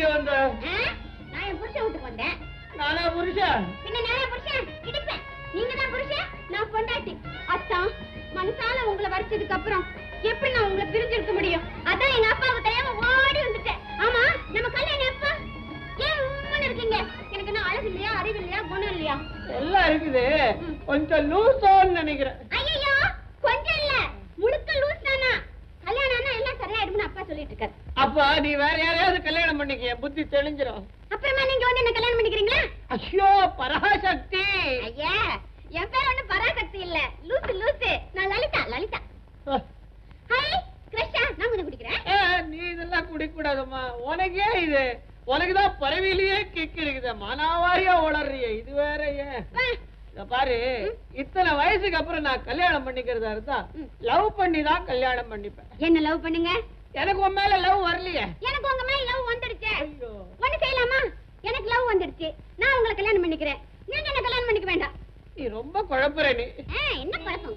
எங்க வந்த? நான் என் புருஷன் வீட்டுக்கு வந்தேன். நானா புருஷன்? பின்ன நானே புருஷன்? இடிப்பேன். நீங்க தான் புருஷன்? நான் பொண்டாட்டி. அத்தான் மனசால உங்களை வரைச்சதுக்கு அப்புறம் எப்படி நான் உங்களை பிரிஞ்சிருக்க முடியும்? அதான் எங்க அப்பாவுக்கு தெரியாம ஓடி வந்துட்டேன். ஆமா நம்ம கல்யாணம் எப்ப? ஏன் உம்முன்னு இருக்கீங்க? எனக்கு என்ன அழகு இல்லையா அறிவு இல்லையா குணம் இல்லையா? எல்லாம் இருக்குது. கொஞ்சம் லூசோன்னு நினைக்கிறேன் ஐயோ கொஞ்சம் இல்ல முழுக்க லூஸ் தானா கல்யாணம் ஆனா எல்லாம் சரியாயிடும்னு அப்பா சொல்லிட்டு அப்ப நீ வேற யாரையாவது கல்யாணம் பண்ணிக்க புத்தி தெளிஞ்சிரும். அப்புறமா நீங்க வந்து என்ன கல்யாணம் பண்ணிக்கிறீங்களா? ஐயோ பராசக்தி. ஐயா என் பேர் ஒண்ணும் பராசக்தி இல்ல. லூசு லூசு. நான் லலிதா லலிதா. ஹாய் கிருஷ்ணா நான் கொஞ்சம் குடிக்கிறேன். நீ இதெல்லாம் குடிக்க கூடாதம்மா உனக்கே இது. உனக்குதான் பறவையிலேயே கிக் இருக்குது மனாவாரியா உளறிய இது வேற ஏன் பாரு இத்தனை வயசுக்கு அப்புறம் நான் கல்யாணம் பண்ணிக்கிறதா இருந்தா. லவ் பண்ணி தான் கல்யாணம் பண்ணிப்பேன். என்ன லவ் பண்ணுங்க? எனக்கு உன் மேல லவ் வரலையே. எனக்கு உங்க மேல லவ் வந்துடுச்சு ஐயோ. ஒண்ணு செய்யலாமா? எனக்கு லவ் வந்துடுச்சு நான் உங்களை கல்யாணம் பண்ணிக்கிறேன். நீங்க என்ன கல்யாணம் பண்ணிக்க வேண்டாம். நீ ரொம்ப குழப்புற நீ. என்ன குழப்பம்?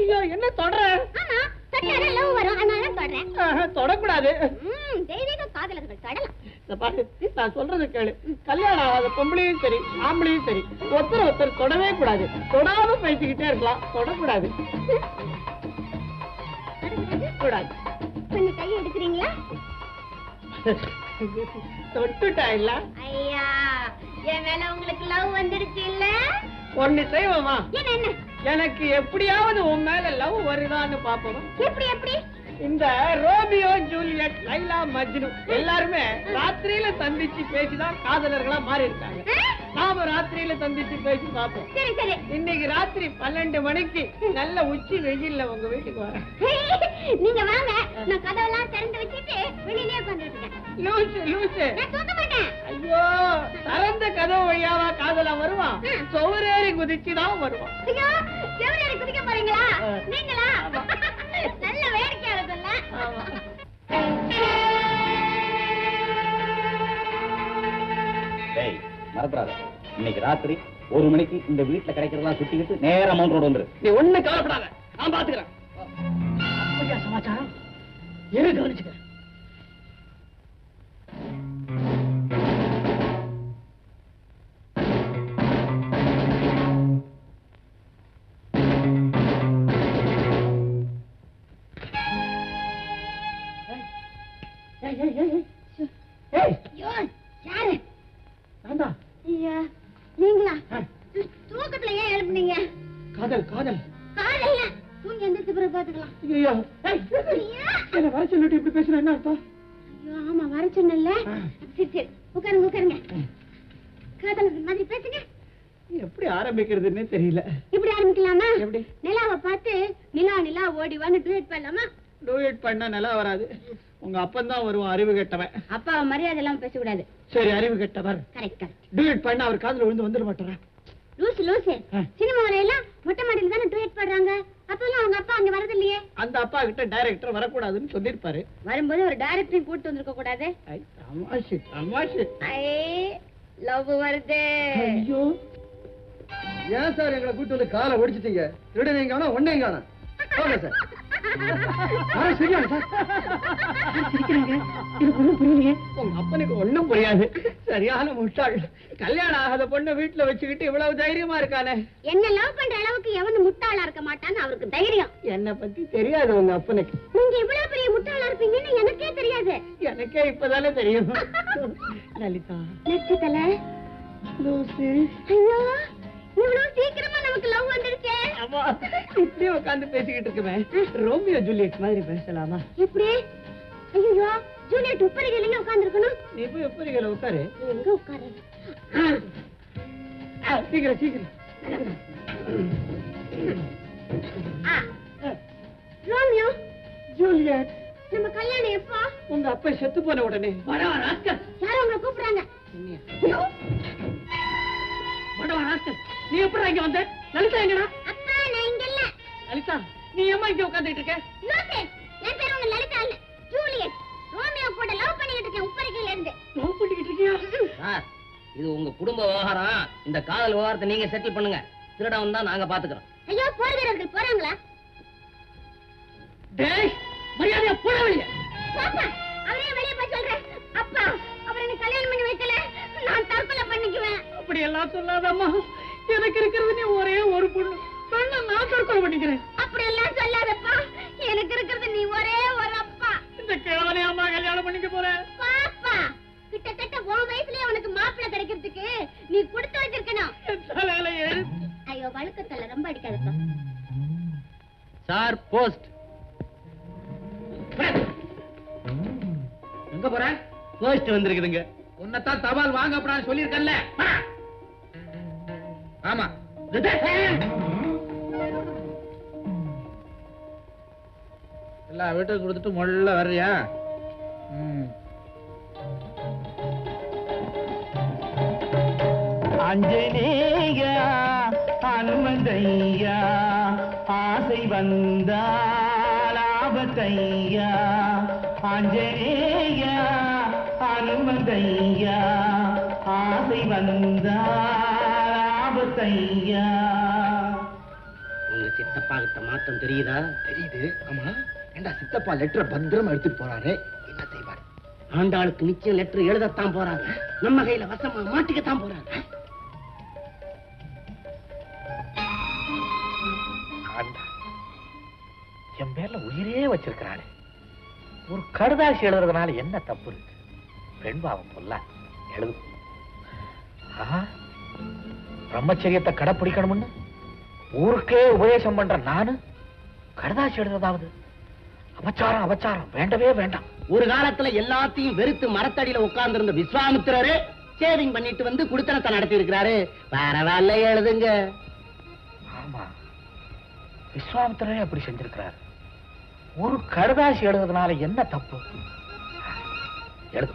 ஐயோ என்ன தொடர ஆமா தொட்டாதான் லவ் வரும். அதனால தான் தொடறேன். தொடக்கூடாது. ம் தெய்வீக காதலர்கள் தொடலாம். பாரு நான் சொல்றது கேளு. கல்யாணம் ஆகாத பொம்பளையும் சரி ஆம்பளையும் சரி ஒருத்தர் ஒருத்தர் தொடவே கூடாது. தொடாம பேசிக்கிட்டே இருக்கலாம். தொடக்கூடாது. கூடாது. கொஞ்சம் கை எடுக்கிறீங்களா? தொட்டுட்டா இல்ல ஐயா என் மேல உங்களுக்கு லவ் வந்துடுச்சு இல்ல? ஒண்ணு செய்வோமா? என்ன எனக்கு எப்படியாவது உன் மேல லவ் வருதான்னு பாப்போமா எப்படி எப்படி? இந்த ரோமியோ ஜூலியட் லைலா மஜ்னு எல்லாருமே ராத்திரியில சந்திச்சு பேசிதான் காதலர்களா மாறி இருக்காங்க? நாம ராத்திரியில சந்திச்சு பேசி பார்ப்போம். சரி சரி. இன்னைக்கு ராத்திரி பன்னெண்டு மணிக்கு நல்ல உச்சி வெயில்ல உங்க வீட்டுக்கு வரேன். நீங்க வாங்க. நான் கதவெல்லாம் திறந்து வச்சுட்டு வெளியிலே உட்காந்துருக்கேன் லூசு லூசு. நான் தூங்க மாட்டேன். ஐயோ திறந்த கதவு வழியாவா காதலா வருவான். ம். சௌரேறி குதிச்சு தான் வருவான். ஐயோ செவிலியரை குதிக்க போறீங்களா. நீங்களா. நல்ல வேடிக்கையா ஆமா. மறந்துடாத. இன்னைக்கு ராத்திரி ஒரு மணிக்கு இந்த வீட்டுல கிடைக்கிறதெல்லாம் சுத்திக்கிட்டு நேரா மவுண்ட் ரோடு வந்துரு. நீ ஒண்ணு கவலைப்படாத. நான் பாத்துக்கிறேன். சமாச்சாரம்? எது கவனிச்சுக்கிறேன் Hey, hey, hey, hey. ஐயோ. என்ன வர சொல்லிட்டு இப்படி பேசுன என்ன அர்த்தம்? ஐயோ ஆமா வர சொன்னல ஆ. சரி சரி உட்காருங்க உட்காருங்க. காதல் மாதிரி பேசுங்க. எப்படி ஆரம்பிக்கிறதுன்னே தெரியல. இப்படி ஆரம்பிக்கலாமா? எப்படி? நிலாவை பார்த்து நிலா நிலா ஓடி வந்து டூயட் பண்ணலாமா? டூயட் பண்ணா நல்லா வராது. உங்க அப்பன் தான் வருவான் அறிவு கெட்டவன். அப்பா மரியாதை எல்லாம் பேசக்கூடாது. சரி அறிவு கெட்டவர். கரெக்ட் கரெக்ட் டூயட் பண்ண அவர் காதுல விழுந்து வந்துட மாட்டாரா? லூசு லூசு. ஆ. சினிமாவில எல்லாம் மொட்டை மாடியில தானே டூயட் பாடுறாங்க? அப்பெல்லாம் அவங்க அப்பா அங்க வரது இல்லையே அந்த அப்பா கிட்ட டைரக்டர் வரக்கூடாதுன்னு சொல்லிருப்பாரு வரும்போது ஒரு டைரக்டரையும் கூட்டு வந்திருக்க கூடாது. தமாஷு தமாஷு. லவ் வருது. ஐயோ. ஏன் சார் எங்களை கூட்டு வந்து காலை ஒடிச்சிட்டீங்க? திருடனையும் காணோம் ஒன்னையும் காணோம். போங்க சார். சரியா சார் உங்க அப்பனுக்கு ஒண்ணும் புரியாது. சரியான முட்டாள். கல்யாணம் ஆகாத பொண்ணை வீட்டுல வச்சுக்கிட்டு இவ்வளவு தைரியமா இருக்கானே. என்ன லவ் பண்ற அளவுக்கு எவனும் முட்டாளா இருக்க மாட்டான்னு அவருக்கு தைரியம். என்னை பத்தி தெரியாது உங்க அப்பனுக்கு. நீங்க இவ்வளவு பெரிய முட்டாளா இருப்பீங்கன்னு எனக்கே தெரியாது. எனக்கே இப்பதானே தெரியும். லலிதா. நட்சத்திர ஐயோ! இவ்வளவு சீக்கிரமா நமக்கு லவ் வந்துருச்சே ஆமா இப்படியே உட்கார்ந்து பேசிக்கிட்டு இருக்குமே. ரோமியோ ஜூலியட் மாதிரி பேசலாமா? எப்படி ஐயோ ஜூலியட் உப்பரிகையில உட்கார்ந்துருக்கணும். நீ போய் எப்பரிகளை உட்காரு. எங்க உட்காரு ஆ, சீக்கிரம் சீக்கிரம். ஆ. Romeo Juliet. நம்ம கல்யாணம் எப்போ? உங்க அப்பா செத்து போன உடனே. வரவா ராஸ்கல். யாரும் உங்களை கூப்பிடுறாங்க. நீ எப்படி இங்க வந்த? லலிதா எங்கடா? அப்பா நான் இங்க இல்ல. லலிதா நீ ஏமா இங்க உட்கார்ந்துட்டு இருக்க? லூசஸ் என் பேர் உங்க லலிதா இல்ல ஜூலியட். ரோமியோ கூட லவ் பண்ணிட்டு இருக்கேன் உப்பரிக்கையில இருந்து. லவ் பண்ணிட்டு இருக்கியா? சார் இது உங்க குடும்ப விவகாரம். இந்த காதல் விவகாரத்தை நீங்க செட்டில் பண்ணுங்க. திருடம் தான் நாங்க பாத்துக்கிறோம். ஐயோ போர் வீரர்கள் போறாங்களா? டேய் மரியாதையா போற வெளிய. பாப்பா அவரே வெளிய போய் சொல்றேன். அப்பா அவரை கல்யாணம் பண்ணி வைக்கல. நான் தற்கொலை பண்ணிக்குவேன். அப்படி எல்லாம் சொல்லாதம்மா. எனக்கு இருக்கிறது நீ ஒரே ஒரு பொண்ணு. பெண்ணை நான் தற்கொலை பண்ணிக்கிறேன். அப்படி எல்லாம் சொல்லாதப்பா. எனக்கு இருக்கிறது நீ ஒரே ஒரு அப்பா. இந்த கிழவனை அம்மா கல்யாணம் பண்ணிக்க போறேன் பாப்பா கிட்டத்தட்ட உன் வயசுலயே உனக்கு மாப்பிள்ளை கிடைக்கிறதுக்கு நீ கொடுத்து வச்சிருக்கணும். ஐயோ வழுக்கத்தல்ல ரொம்ப அடிக்காதப்பா. Sir post. எங்க போற? போஸ்ட் வந்திருக்குதுங்க. உன்னைத்தான் தபால் வாங்கப்படான்னு சொல்லியிருக்கேன்ல. வா. ஆமா. எல்லா வீட்டுக்கு கொடுத்துட்டு முள்ள வர்றியா? ம். அஞ்சனேயா அனுமந்தையா ஆசை வந்தா லாபத்தையா அஞ்சனேயா அனுமந்தையா ஆசை வந்தா ஆபத்தையா உங்க சித்தப்பா கிட்ட மாற்றம் தெரியுதா? தெரியுது. ஆமா. ஏண்டா சித்தப்பா லெட்டரை பத்திரமா எடுத்துட்டு போறாரு? என்ன செய்வாரு? ஆண்டாளுக்கு நிச்சயம் லெட்டர் எழுதத்தான் போறாங்க. நம்ம கையில வசமா மாட்டிக்கத்தான் போறாங்க. ஆண்டா. என் பேர்ல உயிரே வச்சிருக்கிறாளே. ஒரு கடுதாசி எழுதுறதுனால என்ன தப்பு இருக்கு? பெண் பாவம் பொல்ல எழுது. ஆஹா, பிரம்மச்சரியத்தை கடைப்பிடிக்கணும்னு? ஊருக்கே உபதேசம் பண்ற நானு? கடுதாசி எழுதுறதாவது அபச்சாரம் அபச்சாரம். வேண்டவே வேண்டாம். ஒரு காலத்துல எல்லாத்தையும் வெறுத்து மரத்தடியில உட்கார்ந்து இருந்த விஸ்வாமித்திரரு சேவிங் பண்ணிட்டு வந்து குடுத்தனத்தை நடத்தி இருக்கிறாரு பரவாயில்ல எழுதுங்க. ஆமா. விஸ்வாமித்திரரே அப்படி செஞ்சிருக்கிறார். ஒரு கடுதாசி எழுதுறதுனால என்ன தப்பு? எழுது.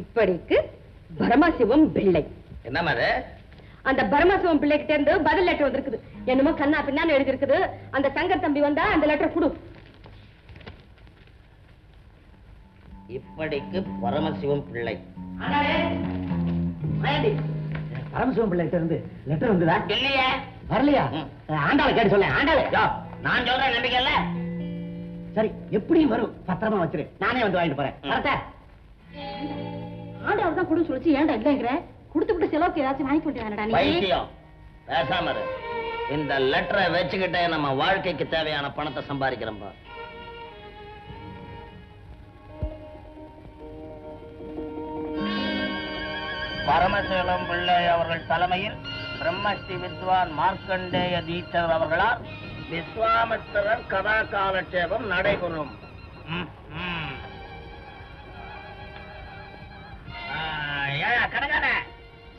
இப்படிக்கு பரமசிவம் பிள்ளை. என்ன அந்த பரமசிவம் பிள்ளைகிட்ட இருந்து பதில் லெட்டர் வந்திருக்குது. என்னமோ கண்ணா பின்னான்னு எழுதி இருக்குது அந்த சங்கர் தம்பி வந்தா அந்த லெட்டர் கொடு. இப்படிக்கு பரமசிவம் பிள்ளை. பரமசிவம் பிள்ளைகிட்ட இருந்து லெட்டர் வந்ததா? இல்லையே. வரலையா? ஆண்டாளை கேட்டு சொல்ல ஆண்டாளை. நான் சொல்றேன் நம்பிக்கை இல்ல. சரி எப்படியும் வரும். பத்திரமா வச்சிரு. நானே வந்து வாங்கிட்டு போறேன். வரட்டா? ஆண்டவர் தான் கொடு சொல்லிச்சு. ஏன்டா இல்லைங்கிற கொடுத்து விட்டு செலவுக்கு ஏதாச்சும் வாங்கி கொண்டு நீ. பைத்தியம். பேசாம இரு. இந்த லெட்டரை வச்சுக்கிட்டே நம்ம வாழ்க்கைக்கு தேவையான பணத்தை சம்பாதிக்கிறோம்பா பரமசேலம் பிள்ளை அவர்கள் தலைமையில் பிரம்மஸ்ரீ வித்வான் மார்க்கண்டேய தீட்சர் அவர்களால் விஸ்வாமித்திரர் கதா காலட்சேபம் நடைபெறும். கடைக்கார,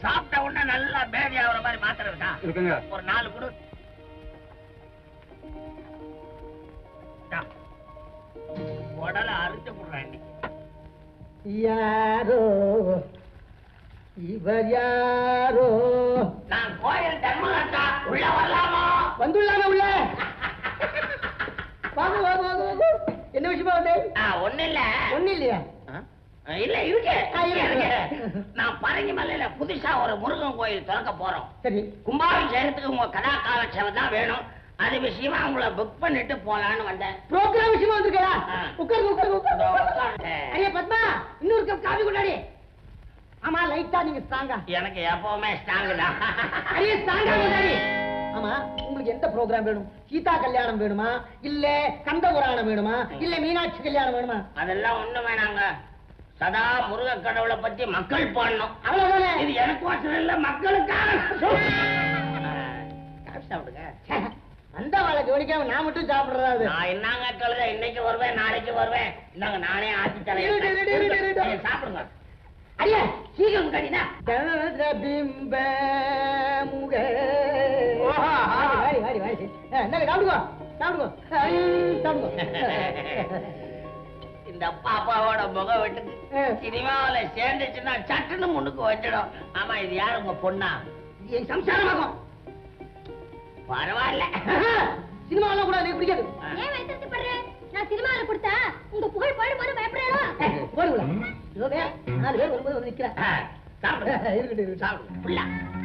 சாப்பிட்ட உடனே நல்லா பேதி ஆகுற மாதிரி மாத்திரை இருக்கா? இருக்குங்க. ஒரு நாலு கொடு. உடலை அறுத்து விடுறேன் இன்னைக்கு. யாரோ இவர் யாரோ நான் கோயில் தர்மகர்த்தா உள்ள வரலாமா வந்துள்ளாங்க உள்ள வாங்க வாங்க வாங்க வாங்க ஆ, ஒண்ணும் இல்ல. ஒண்ணு இல்லையா? இல்ல இருக்கு. நான் பரங்கி மலையில புதுசா ஒரு முருகன் கோயில் திறக்க போறோம். சரி. கும்பாபிஷேகத்துக்கு உங்க கதா காலட்சேபம் தான் வேணும். அது விஷயமா உங்களை புக் பண்ணிட்டு போலான்னு வந்தேன். ப்ரோக்ராம் விஷயமா வந்திருக்கா. உட்காருங்க உட்காருங்க உட்காருங்க. ஐயா பத்மா இன்னொரு கப் காபி கொண்டாடி. ஆமா லைட்டா நீங்க ஸ்ட்ராங்கா எனக்கு எப்பவுமே ஸ்ட்ராங் தான். ஐயா ஸ்ட்ராங்கா கொண்டாடி. ஆமா உங்களுக்கு எந்த ப்ரோக்ராம் வேணும்? சீதா கல்யாணம் வேணுமா? இல்ல கந்த புராணம் வேணுமா? இல்ல மீனாட்சி கல்யாணம் வேணுமா? அதெல்லாம் ஒண்ணு வேணாங்க சதா முருக கடவுளை பத்தி மக்கள் பாடணும். அவ்வளவுதானே? இது எனக்கு ஒசரம் இல்ல மக்களுக்காக சாப்பிடுங்க அந்த வாழை கவனிக்காம நான் மட்டும் சாப்பிடுறதா அது? நான் என்னங்க கழுத இன்னைக்கு வருவேன் நாளைக்கு வருவேன். இந்தாங்க நானே ஆட்சி. தரேன். சாப்பிடுங்க. ஐயா சீக்கிரம் கடிதா தனத பிம்ப முக. இந்தாங்க, சாப்பிடுங்க. சாப்பிடுங்க. இந்த பாப்பாவோட முகம் வெட்டுக்கு. சினிமாவுல சேர்ந்துச்சுன்னா சட்டுன்னு முன்னுக்கு வச்சிடும் ஆமா இது யாரு உங்க பொண்ணா? என் சம்சாரமாகும் பரவாயில்ல. சினிமாலாம் கூட எனக்கு பிடிக்காது. ஏன் வைத்திருக்கப்படுற நான் சினிமாவில் கொடுத்தா உங்க புகழ் பாடு போது பயப்படுறோம் போடுங்களா நாலு பேர் வரும்போது வந்து நிக்கிறேன். சாப்பிடு இருக்கட்டும்